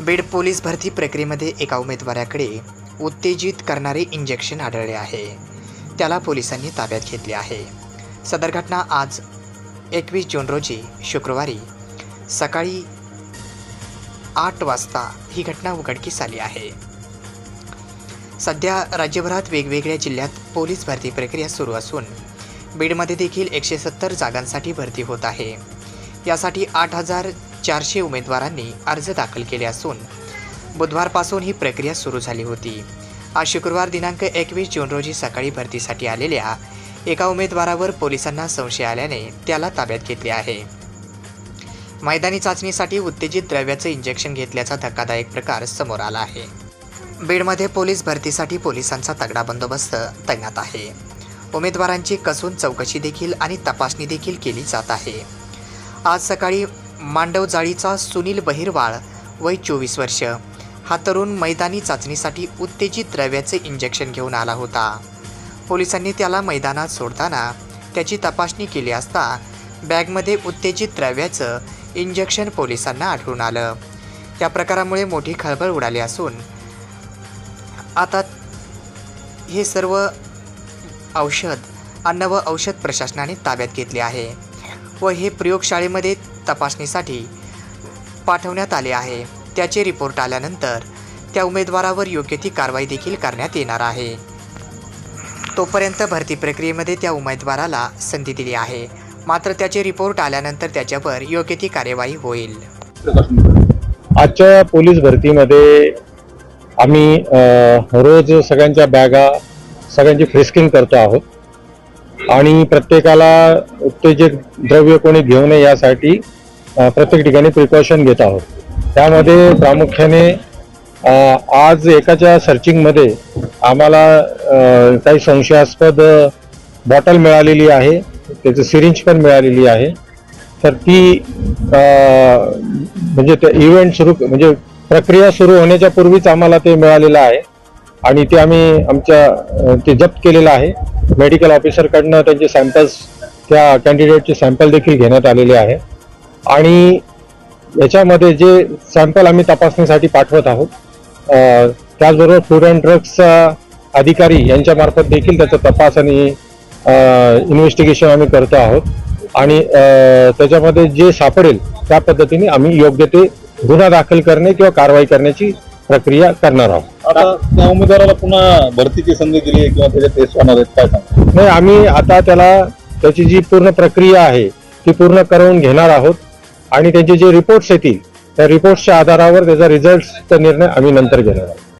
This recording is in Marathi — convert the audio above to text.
बीड पोलीस भरती प्रक्रियेमध्ये एका उमेदवाराकडे उत्तेजित करणारे इंजेक्शन आढळले आहे. त्याला पोलिसांनी ताब्यात घेतले आहे. सदर घटना आज एकवीस जून रोजी शुक्रवारी सकाळी आठ वाजता ही घटना उघडकीस आली आहे. सध्या राज्यभरात वेगवेगळ्या जिल्ह्यात पोलीस भरती प्रक्रिया सुरू असून बीडमध्ये देखील एकशे सत्तर जागांसाठी भरती होत आहे. यासाठी आठ हजार चारशे उमेदवारांनी अर्ज दाखल केले असून बुधवारपासून ही प्रक्रिया सुरू झाली होती. आज शुक्रवार दिनांक एकवीस जून रोजी सकाळी भरतीसाठी आलेल्या एका उमेदवारावर पोलिसांना संशय आल्याने त्याला ताब्यात घेतले आहे. मैदानी चाचणीसाठी उत्तेजित द्रव्याचं इंजेक्शन घेतल्याचा धक्कादायक प्रकार समोर आला आहे. बीडमध्ये पोलीस भरतीसाठी पोलिसांचा तगडा बंदोबस्त तैनात आहे. उमेदवारांची कसून चौकशी देखील आणि तपासणी देखील केली जात आहे. आज सकाळी मांडवजाळीचा सुनील बहिरवाळ वय चोवीस वर्ष. हा तरुण मैदानी चाचणीसाठी उत्तेजित द्रव्याचे इंजेक्शन घेऊन आला होता. पोलिसांनी त्याला मैदानात सोडताना त्याची तपासणी केली असता बॅगमध्ये उत्तेजित द्रव्याचं इंजेक्शन पोलिसांना आढळून आलं. या प्रकारामुळे मोठी खळबळ उडाली असून आता हे सर्व औषध अन्न व औषध प्रशासनाने ताब्यात घेतले आहे. व हे प्रयोगशाळेमध्ये तपासणीसाठी पाठवण्यात आले आहे. त्याचे रिपोर्ट आल्यानंतर त्या उमेदवारावर योग्य ती कारवाई देखील करण्यात येणार आहे. तोपर्यंत भरती प्रक्रियेमध्ये त्या उमेदवाराला संधी दिली आहे. मात्र त्याचे रिपोर्ट आल्यानंतर त्याच्यावर योग्य ती कार्यवाही होईल. आजच्या पोलीस भरतीमध्ये आम्ही रोज सगळ्यांच्या बॅगा सगळ्यांची फ्रिस्किंग करतो आहोत. आणि प्रत्येकाला उत्तेजक द्रव्य कोणी घेऊ नये यासाठी प्रत्येक ठिकाणी प्रिकॉशन घेत आहोत. त्यामध्ये प्रामुख्याने आज एकाच्या सर्चिंगमध्ये आम्हाला काही संशयास्पद बॉटल मिळालेली आहे. त्याचं सिरिंज पण मिळालेली आहे. तर ती म्हणजे ते इव्हेंट सुरू म्हणजे प्रक्रिया सुरू होण्याच्या पूर्वीच आम्हाला ते मिळालेलं आहे. आणि ते आम्ही आमच्या ते जप्त केलेलं आहे. मेडिकल ऑफिसरकडनं त्यांचे सॅम्पल्स त्या कॅन्डिडेटचे सॅम्पल देखील घेण्यात आलेले आहे. आणि याच्यामध्ये जे सॅम्पल आम्ही तपासणीसाठी पाठवत आहोत त्याचबरोबर फूड अँड ड्रग्सचा अधिकारी यांच्यामार्फत देखील त्याचा तपास आणि इन्व्हेस्टिगेशन आम्ही करतो आहोत. आणि त्याच्यामध्ये जे सापडेल त्या पद्धतीने आम्ही योग्य ते गुन्हा दाखल करणे किंवा कारवाई करण्याची प्रक्रिया करणार आहोत. आता त्या उमेदवाराला पुन्हा भरतीची संधी दिली किंवा त्याचे टेस्ट होणार आहेत काय सांग नाही आम्ही आता त्याला त्याची जी पूर्ण प्रक्रिया आहे ती पूर्ण करून घेणार आहोत. आणि त्यांचे जे रिपोर्ट्स येतील त्या रिपोर्ट्सच्या आधारावर त्याचा रिझल्टचा निर्णय आम्ही नंतर घेणार आहोत.